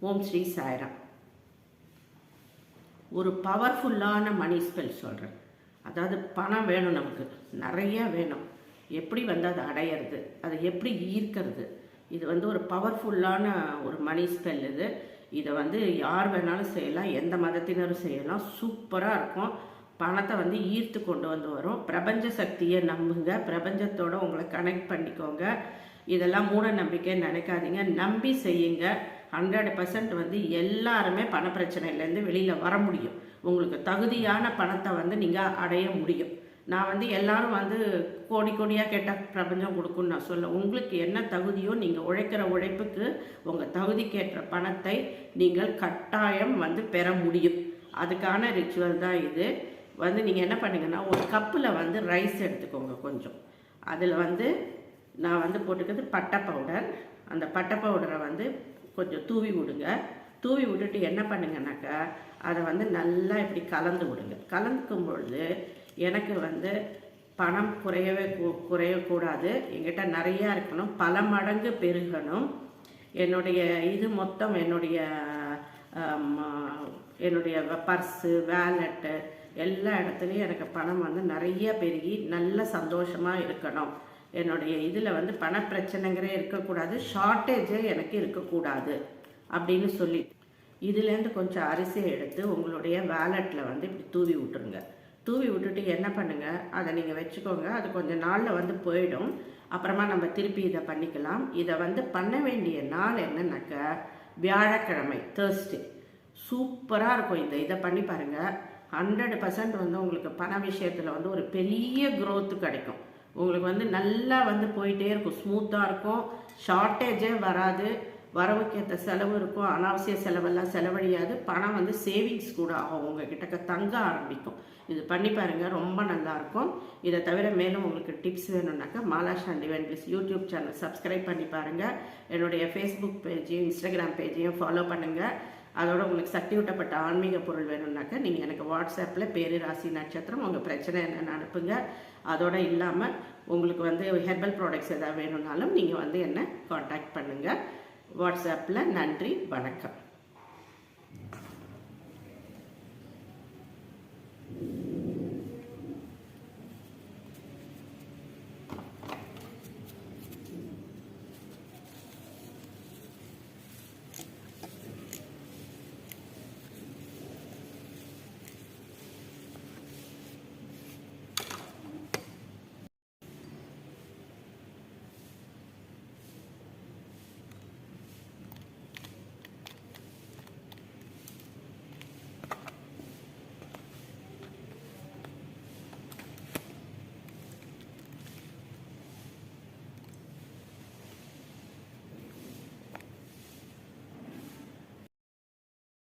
ஓம் ஸ்ரீ சாய்ராம். ஒரு பவர்ஃபுல்லான மணி ஸ்பெல் சொல்கிறேன் அதாவது பணம் வேணும் நமக்கு. நிறைய வேணும். எப்படி வந்து அதை அடையிறது? அதை எப்படி ஈர்க்கிறது? இது வந்து ஒரு பவர்ஃபுல்லான ஒரு மணி ஸ்பெல் இது. இதை வந்து யார் வேணாலும் செய்யலாம். எந்த மதத்தினரும் செய்யலாம். சூப்பராக இருக்கும். பணத்தை வந்து ஈர்த்து கொண்டு வந்து வரும். பிரபஞ்ச சக்தியை நம்புங்க. பிரபஞ்சத்தோடு உங்களை கனெக்ட் பண்ணிக்கோங்க. இதெல்லாம் மூட நம்பிக்கை நினைக்காதீங்க. நம்பி செய்யுங்க. ஹண்ட்ரட் பர்சன்ட் வந்து எல்லாருமே பண பிரச்சனையிலேருந்து வெளியில் வர முடியும். உங்களுக்கு தகுதியான பணத்தை வந்து நீங்கள் அடைய முடியும். நான் வந்து எல்லாரும் வந்து கோடி கோடியாக கேட்டால் பிரபஞ்சம் கொடுக்குன்னு நான் சொல்ல உங்களுக்கு என்ன தகுதியோ நீங்கள் உழைக்கிற உழைப்புக்கு உங்கள் தகுதிக்கேற்ற பணத்தை நீங்கள் கட்டாயம் வந்து பெற முடியும். அதுக்கான ரிச்சுவல் தான் இது. வந்து நீங்கள் என்ன பண்ணுங்கன்னா ஒரு கப்பில் வந்து ரைஸ் எடுத்துக்கோங்க கொஞ்சம். அதில் வந்து நான் வந்து போட்டுக்கிறது பட்டை பவுடர் அந்த பட்டை பவுடரை வந்து கொஞ்சம் தூவி விடுங்க. தூவி விட்டுட்டு என்ன பண்ணுங்கனாக்கா அதை வந்து நல்லா இப்படி கலந்து விடுங்க. கலந்துக்கும் பொழுது எனக்கு வந்து பணம் குறையவே குறையக்கூடாது. என்கிட்ட நிறையா இருக்கணும். பல மடங்கு பெருகணும். என்னுடைய இது மொத்தம் என்னுடைய என்னுடைய பர்ஸு வேலெட்டு எல்லா இடத்துலையும் எனக்கு பணம் வந்து நிறைய பெருகி நல்ல சந்தோஷமாக இருக்கணும். என்னுடைய இதில் வந்து பணப்பிரச்சனைங்கிறே இருக்கக்கூடாது ஷார்ட்டேஜே எனக்கு இருக்கக்கூடாது அப்படின்னு சொல்லி இதுலேருந்து கொஞ்சம் அரிசியை எடுத்து உங்களுடைய வேலெட்டில் வந்து இப்படி தூவி விட்டுருங்க. தூவி விட்டுட்டு என்ன பண்ணுங்கள் அதை நீங்கள் வச்சுக்கோங்க. அது கொஞ்சம் நாளில் வந்து போயிடும். அப்புறமா நம்ம திருப்பி இதை பண்ணிக்கலாம். இதை வந்து பண்ண வேண்டிய நாள் என்னென்னாக்கா வியாழக்கிழமை தேர்ஸ்டே சூப்பராக இருக்கும் இந்த இதை பண்ணி பாருங்கள் ஹண்ட்ரட் பர்சன்ட் வந்து உங்களுக்கு பண விஷயத்தில் வந்து ஒரு பெரிய க்ரோத்து கிடைக்கும். உங்களுக்கு வந்து நல்லா வந்து போயிட்டே இருக்கும். ஸ்மூத்தாக இருக்கும். ஷார்ட்டேஜே வராது. வரவுக்கேற்ற செலவு இருக்கும். அனாவசிய செலவெல்லாம் செலவழியாது. பணம் வந்து சேவிங்ஸ் கூட ஆகும். உங்ககிட்ட தங்க ஆரம்பிக்கும். இது பண்ணி பாருங்கள் ரொம்ப நல்லா இருக்கும். இதை தவிர மேலும் உங்களுக்கு டிப்ஸ் வேணும்னாக்கா மாலா டிவைன் வேண்டிஸ் யூடியூப் சேனல் சப்ஸ்கிரைப் பண்ணி பாருங்கள் என்னுடைய ஃபேஸ்புக் பேஜையும் இன்ஸ்டாகிராம் பேஜையும் ஃபாலோ பண்ணுங்கள் அதோட உங்களுக்கு சக்தி ஊட்டப்பட்ட ஆன்மீக பொருள் வேணும்னாக்கா நீங்கள் எனக்கு வாட்ஸ்அப்பில் பேரு ராசி நட்சத்திரம் உங்கள் பிரச்சனை என்னென்னு அனுப்புங்க. அதோட இல்லாமல் உங்களுக்கு வந்து ஹெர்பல் ப்ராடக்ட்ஸ் எதாவது வேணும்னாலும் நீங்கள் வந்து என்ன காண்டாக்ட் பண்ணுங்கள் வாட்ஸ்அப்பில் நன்றி வணக்கம்.